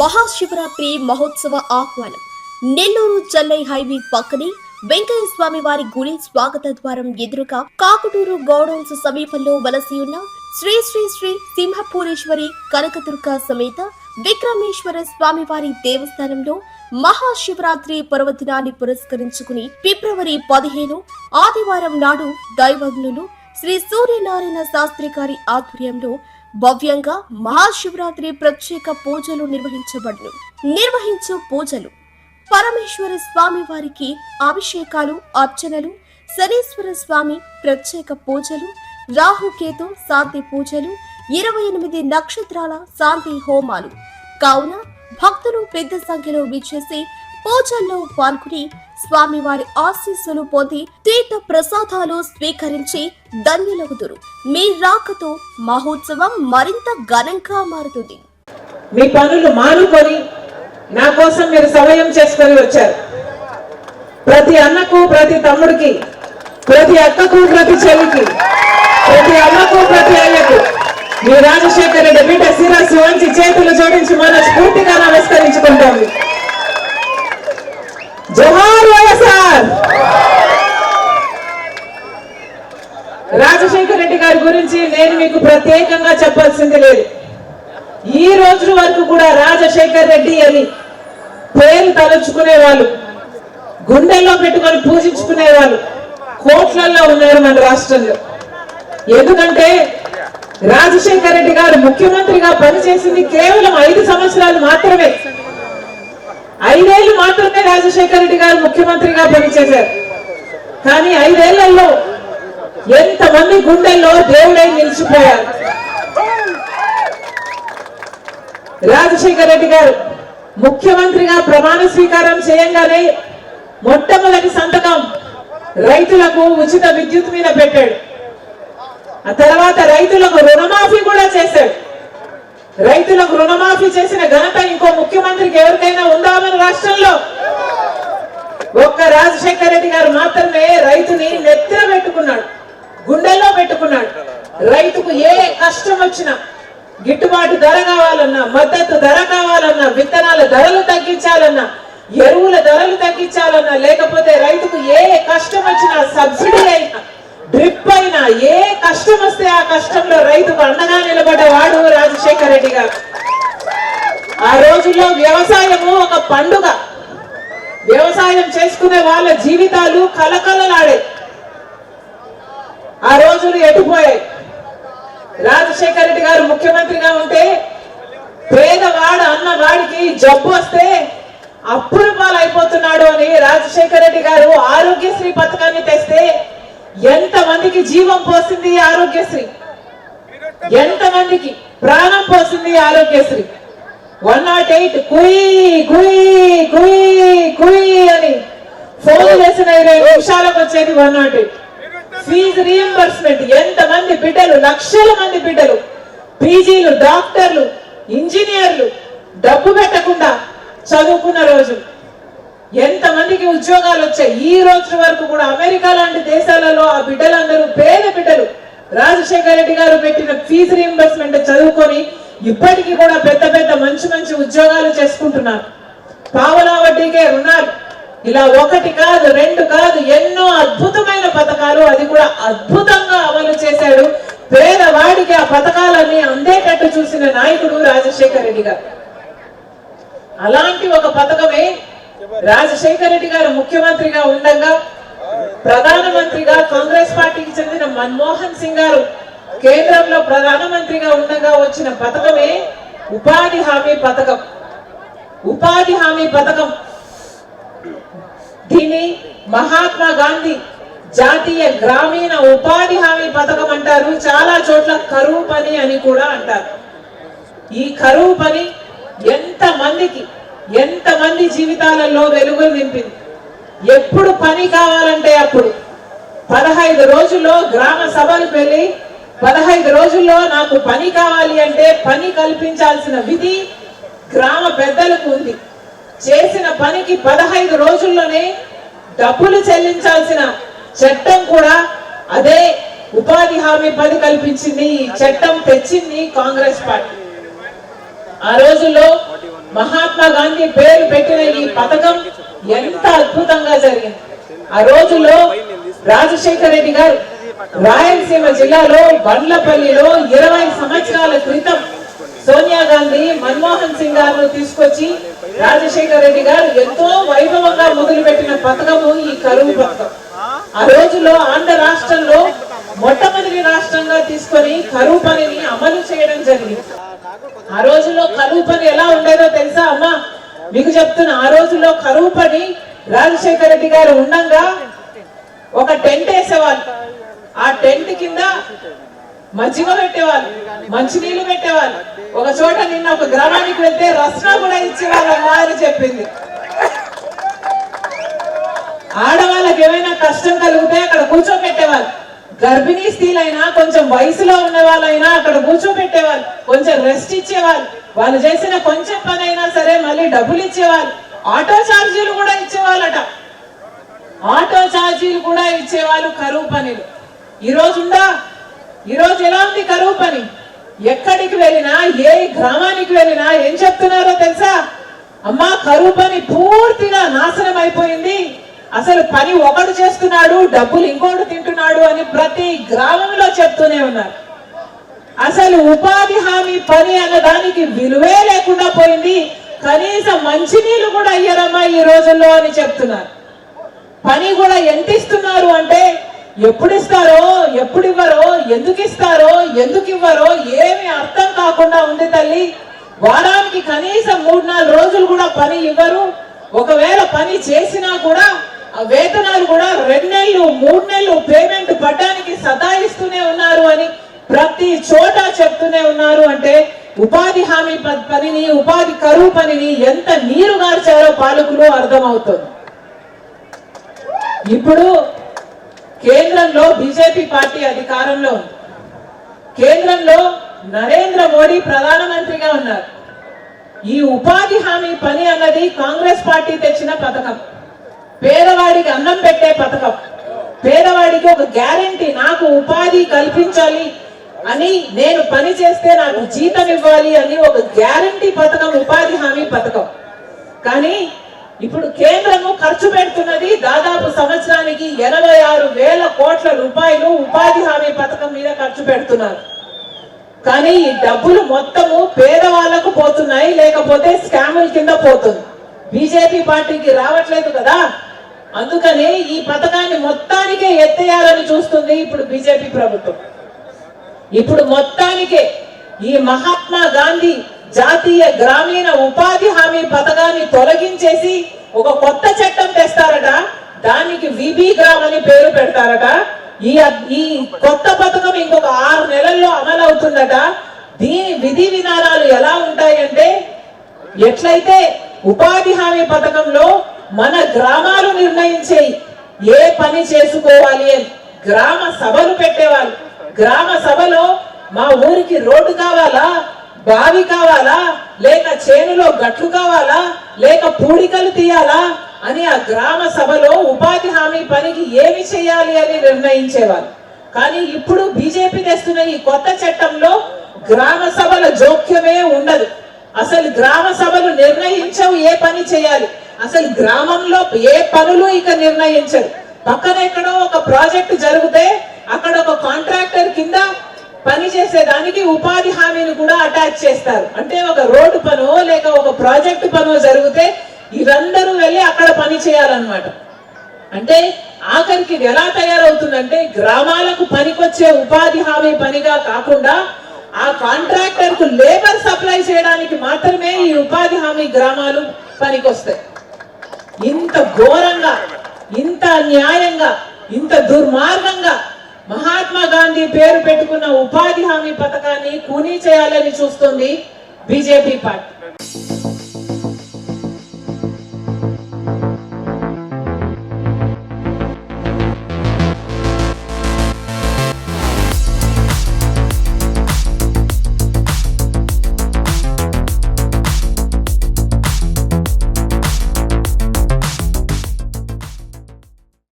మహాశివరాత్రి మహోత్సవ ఆహ్వానం. నెల్లూరు చెన్నై హైవే పక్కనే వెంకయ్య స్వామి వారి గుడి స్వాగత ద్వారం ఎదురుగా కాకుటూరు గౌడౌన్స్ సమీపంలో వలసి ఉన్న శ్రీ శ్రీ శ్రీ సింహపూరేశ్వరి కనకదుర్గ సమేత విక్రమేశ్వర స్వామివారి దేవస్థానంలో మహాశివరాత్రి పర్వదినాన్ని పురస్కరించుకుని ఫిబ్రవరి పదిహేను ఆదివారం నాడు దైవజ్ఞులు శ్రీ సూర్యనారాయణ శాస్త్రి గారి ఆధ్వర్యంలో భవ్యంగా మహాశివరాత్రి ప్రత్యేక పూజలు నిర్వహించబడును. నిర్వహించు పూజలు. పరమేశ్వర స్వామి వారికి అభిషేకాలు అర్చనలు శనీశ్వర స్వామి ప్రత్యేక పూజలు రాహుకేతు శాంతి పూజలు ఇరవై ఎనిమిది నక్షత్రాల శాంతి హోమాలు. కావున భక్తులు పెద్ద సంఖ్యలో విచ్చేసి పూజల్లో పాల్గొని స్వామివారి ఆశీస్సులు పొంది తీర్థ ప్రసాదాలు స్వీకరించి ధన్యులగుదురు. మీ రాకతో మహోత్సవం మరింత ఘనంగా మారుతుంది. మీ పనులు మానుకొని నా కోసం మీరు సమయం చేసుకొని వచ్చారు. ప్రతి అన్నకు ప్రతి తమ్ముడికి ప్రతి అక్కకు ప్రతి చెల్లికి ప్రతి అమ్మకు ప్రతి అయ్యకు మీ రాజశేఖర రెడ్డి బిడ్డ శిరస్సు వంచి చేతులు జోడించి మన స్ఫూర్తిగా నమస్కరించుకుంటాము జోహార్ వైఎస్ఆర్ రాజశేఖర రెడ్డి గారి గురించి నేను మీకు ప్రత్యేకంగా చెప్పాల్సింది లేదు. ఈ రోజు వరకు కూడా రాజశేఖర్ రెడ్డి అని పేరు తలుచుకునే వాళ్ళు గుండెల్లో పెట్టుకొని పూజించుకునే వాళ్ళు కోట్లల్లో ఉన్నారు మన రాష్ట్రంలో. ఎందుకంటే రాజశేఖర్ రెడ్డి గారు ముఖ్యమంత్రిగా పనిచేసింది కేవలం ఐదు సంవత్సరాలు మాత్రమే. ఐదేళ్ళు మాత్రమే రాజశేఖర్ రెడ్డి గారు ముఖ్యమంత్రిగా పనిచేశారు. కానీ ఐదేళ్ళలో ఎంతమంది గుండెల్లో దేవుడై నిలిచిపోయారు? రాజశేఖర రెడ్డి గారు ముఖ్యమంత్రిగా ప్రమాణ స్వీకారం చేయంగానే మొట్టమొదటి సంతకం రైతులకు ఉచిత విద్యుత్ మీద పెట్టాడు. ఆ తర్వాత రైతులకు రుణమాఫీ కూడా చేశాడు. రైతులకు రుణమాఫీ చేసిన ఘనత ఇంకో ముఖ్యమంత్రికి ఎవరికైనా ఉందా మన రాష్ట్రంలో? ఒక్క రాజశేఖర రెడ్డి గారు మాత్రమే రైతుని నెత్తిన పెట్టుకున్నాడు. గుండెల్లో పెట్టుకున్నాడు. రైతుకు ఏ కష్టం వచ్చినా గిట్టుబాటు ధర కావాలన్నా మద్దతు ధర కావాలన్నా విత్తనాల ధరలు తగ్గించాలన్నా ఎరువుల ధరలు తగ్గించాలన్నా లేకపోతే రైతుకు ఏ కష్టం వచ్చినా సబ్సిడీ అయినా డ్రిప్ అయినా ఏ కష్టం వస్తే ఆ కష్టంలో రైతుకు అండగా నిలబడ్డవాడు రాజశేఖర రెడ్డి గారు. ఆ రోజుల్లో వ్యవసాయము ఒక పండుగ. వ్యవసాయం చేసుకునే వాళ్ళ జీవితాలు కలకలలాడే ఆ రోజులు ఎటుపోయాయి? రాజశేఖర రెడ్డి గారు ముఖ్యమంత్రిగా ఉంటే పేదవాడు అన్న వాడికి జబ్బు వస్తే అప్పుల పాలైపోతున్నాడు అని రాజశేఖర రెడ్డి గారు ఆరోగ్యశ్రీ పథకాన్ని తెస్తే ఎంత మందికి జీవం పోసింది ఆరోగ్యశ్రీ? ఎంత మందికి ప్రాణం పోసింది ఆరోగ్యశ్రీ? వన్ నాట్ ఎయిట్ కుయ్ కుయ్ కుయ్ కుయ్ అని ఫోన్ చేసిన ఇరవై నిమిషాలకు వచ్చేది one nought eight. Fee reimbursement ఎంతమంది బిడ్డలు లక్షల మంది బిడ్డలు పీజీలు డాక్టర్లు ఇంజనీర్లు డబ్బు పెట్టకుండా చదువుకున్న రోజు. ఎంతమందికి ఉద్యోగాలు వచ్చాయి? ఈ రోజు వరకు కూడా అమెరికా లాంటి దేశాలలో ఆ బిడ్డలందరూ పేద బిడ్డలు. రాజశేఖర రెడ్డి గారు పెట్టిన ఫీజు రియంబర్స్మెంట్ చదువుకొని ఇప్పటికీ కూడా పెద్ద పెద్ద మంచి మంచి ఉద్యోగాలు చేసుకుంటున్నారు. పావలా వడ్డీకే రుణాలు. ఇలా ఒకటి కాదు రెండు కాదు ఎన్నో అద్భుతమైన పథకాలు అది కూడా అద్భుతంగా అమలు చేశాడు. పేదవాడికి ఆ పథకాలన్నీ అందేటట్టు చూసిన నాయకుడు రాజశేఖర రెడ్డి గారు. అలాంటి ఒక పథకమే రాజశేఖర రెడ్డి గారు ముఖ్యమంత్రిగా ఉండగా ప్రధానమంత్రిగా కాంగ్రెస్ పార్టీకి చెందిన మన్మోహన్ సింగ్ గారు కేంద్రంలో ప్రధానమంత్రిగా ఉండగా వచ్చిన పథకమే ఉపాధి హామీ పథకం. ఉపాధి హామీ పథకం. దీన్ని మహాత్మా గాంధీ జాతీయ గ్రామీణ ఉపాధి హామీ పథకం అంటారు. చాలా చోట్ల కరువు పని అని కూడా అంటారు. ఈ కరువు పని ఎంత మందికి ఎంత మంది జీవితాలలో వెలుగులు నింపింది? ఎప్పుడు పని కావాలంటే అప్పుడు. పదహైదు రోజుల్లో గ్రామ సభలకు వెళ్ళి పదహైదు రోజుల్లో నాకు పని కావాలి అంటే పని కల్పించాల్సిన విధి గ్రామ పెద్దలకు ఉంది. చేసిన పనికి పదహైదు రోజుల్లోనే డబ్బులు చెల్లించాల్సిన చట్టం కూడా అదే ఉపాధి హామీ పని కల్పించింది ఈ చట్టం తెచ్చింది కాంగ్రెస్ పార్టీ. ఆ రోజుల్లో మహాత్మా గాంధీ పేరు పెట్టిన ఈ పథకం ఎంత అద్భుతంగా జరిగింది. ఆ రోజుల్లో రాజశేఖర రెడ్డి గారు రాయలసీమ జిల్లాలో బండ్లపల్లిలో ఇరవై సంవత్సరాల క్రితం సోనియా గాంధీ మన్మోహన్ సింగ్ గారు తీసుకొచ్చి రాజశేఖర రెడ్డి గారు ఎంతో వైభవంగా మొదలుపెట్టిన పథకము ఈ కరువు పథకం. ఆ రోజుల్లో ఆంధ్ర రాష్ట్రంలో మొట్టమొదటి రాష్ట్రంగా తీసుకొని కరువు పనిని అమలు చేయడం జరిగింది. ఆ రోజుల్లో కరువు పని ఎలా ఉండేదో తెలుసా అమ్మా? మీకు చెప్తున్నా ఆ రోజుల్లో కరువు పని రాజశేఖర రెడ్డి గారు ఉండగా ఒక టెంట్ వేసేవాళ్ళు. ఆ టెంట్ కింద మజ్జిగ పెట్టేవాళ్ళు మంచినీళ్ళు పెట్టేవాళ్ళు. ఒక చోట నిన్న ఒక గ్రామానికి వెళ్తే రస్నా కూడా ఇచ్చేవాళ్ళమ్మా అని చెప్పింది. ఆడవాళ్ళకి ఏమైనా కష్టం కలిగితే అక్కడ కూర్చోబెట్టేవాళ్ళు గర్భిణీ స్త్రీలైనా కొంచెం వయసులో ఉన్న వాళ్ళైనా అక్కడ కూర్చోబెట్టేవాళ్ళు కొంచెం రెస్ట్ ఇచ్చేవాళ్ళు. వాళ్ళు చేసిన కొంచెం పని అయినా సరే మళ్ళీ డబ్బులు ఇచ్చేవాళ్ళు. ఆటో ఛార్జీలు కూడా ఇచ్చేవాళ్ళట. ఆటో ఛార్జీలు కూడా ఇచ్చేవాళ్ళు కరువు పనిలు. ఈ రోజు ఈరోజు ఈ రోజు కరువు పని? ఎక్కడికి వెళ్ళినా ఏ గ్రామానికి వెళ్ళినా ఏం చెప్తున్నారో తెలుసా? అమ్మా కరువు పని పూర్తిగా నాశనం అయిపోయింది. అసలు పని ఒకడు చేస్తున్నాడు డబ్బులు ఇంకోటి తింటున్నాడు అని ప్రతి గ్రామంలో చెప్తూనే ఉన్నారు. అసలు ఉపాధి హామీ పని అన్న దానికి విలువే లేకుండా పోయింది. కనీసం మంచినీళ్ళు కూడా అయ్యారమ్మా ఈ రోజుల్లో అని చెప్తున్నారు. పని కూడా ఎంత ఇస్తున్నారు అంటే ఎప్పుడు ఇస్తారో ఎప్పుడు ఇవ్వరో ఎందుకు ఇస్తారో ఎందుకు ఇవ్వరో ఏమి అర్థం కాకుండా ఉంది తల్లి. వారానికి కనీసం మూడు నాలుగు రోజులు కూడా పని ఇవ్వరు. ఒకవేళ పని చేసినా కూడా ఆ వేతనాలు కూడా రెండు నెలలు మూడు నెలలు పేమెంట్ పడ్డానికి సతాయిస్తూనే ఉన్నారు అని ప్రతి చోట చెప్తూనే ఉన్నారు అంటే ఉపాధి హామీ ప- పనిని ఉపాధి కరువు పనిని ఎంత నీరు గార్చారో పాలకులు అర్థమవుతుంది. ఇప్పుడు కేంద్రంలో బీజేపీ పార్టీ అధికారంలో ఉంది కేంద్రంలో నరేంద్ర మోడీ ప్రధానమంత్రిగా ఉన్నారు. ఈ ఉపాధి హామీ పని అన్నది కాంగ్రెస్ పార్టీ తెచ్చిన పథకం. పేదవాడికి అన్నం పెట్టే పథకం. పేదవాడికి ఒక గ్యారంటీ నాకు ఉపాధి కల్పించాలి అని నేను పని చేస్తే నాకు జీతం ఇవ్వాలి అని ఒక గ్యారంటీ పథకం ఉపాధి హామీ పథకం. కానీ ఇప్పుడు కేంద్రము ఖర్చు పెడుతున్నది దాదాపు సంవత్సరానికి ఎనభై ఆరు వేల కోట్ల రూపాయలు ఉపాధి హామీ పథకం మీద ఖర్చు పెడుతున్నారు. కానీ ఈ డబ్బులు మొత్తము పేదవాళ్ళకు పోతున్నాయి లేకపోతే స్కాముల కింద పోతుంది. బీజేపీ పార్టీకి రావట్లేదు కదా? అందుకని ఈ పథకాన్ని మొత్తానికే ఎత్తేయాలని చూస్తుంది ఇప్పుడు బీజేపీ ప్రభుత్వం. ఇప్పుడు మొత్తానికే ఈ మహాత్మా గాంధీ జాతీయ గ్రామీణ ఉపాధి హామీ పథకాన్ని తొలగించేసి ఒక కొత్త చట్టం తెస్తారట. దానికి విబి గ్రామ్ అని పేరు పెడతారట. ఈ ఈ కొత్త పథకం ఇంకొక ఆరు నెలల్లో అమలు అవుతుందట. దీని విధి విధానాలు ఎలా ఉంటాయంటే ఎట్లయితే ఉపాధి హామీ పథకంలో మన గ్రామాలు నిర్ణయించే ఏ పని చేసుకోవాలి అని గ్రామ సభలు పెట్టేవాళ్ళు. గ్రామ సభలో మా ఊరికి రోడ్డు కావాలా? బావి కావాలా? లేక చేనులో గట్లు కావాలా? లేక పూడికలు తీయాలా? అని ఆ గ్రామ సభలో ఉపాధి హామీ పనికి ఏమి చేయాలి అని నిర్ణయించేవారు. కానీ ఇప్పుడు బీజేపీ తెస్తున్న ఈ కొత్త చట్టంలో గ్రామ సభల జోక్యమే ఉండదు. అసలు గ్రామ సభలు నిర్ణయించవు ఏ పని చేయాలి? అసలు గ్రామంలో ఏ పనులు ఇక నిర్ణయించరు? పక్కన ఎక్కడో ఒక ప్రాజెక్టు జరిగితే అక్కడ ఒక కాంట్రాక్టర్ కింద పని చేసేదానికి ఉపాధి హామీని కూడా అటాచ్ చేస్తారు. అంటే ఒక రోడ్డు పనో లేక ఒక ప్రాజెక్ట్ పనో జరిగితే వీరందరూ వెళ్ళి అక్కడ పని చేయాలన్నమాట. అంటే ఆఖరికి ఇది ఎలా తయారవుతుందంటే గ్రామాలకు పనికొచ్చే ఉపాధి హామీ పనిగా కాకుండా ఆ కాంట్రాక్టర్కు లేబర్ సప్లై చేయడానికి మాత్రమే ఈ ఉపాధి హామీ గ్రామాలు పనికొస్తాయి. ఇంత ఘోరంగా ఇంత అన్యాయంగా ఇంత దుర్మార్గంగా మహాత్మా పేరు పెట్టుకున్న ఉపాధి హామీ పథకాన్ని కూనీ చేయాలని చూస్తుంది బీజేపీ పార్టీ.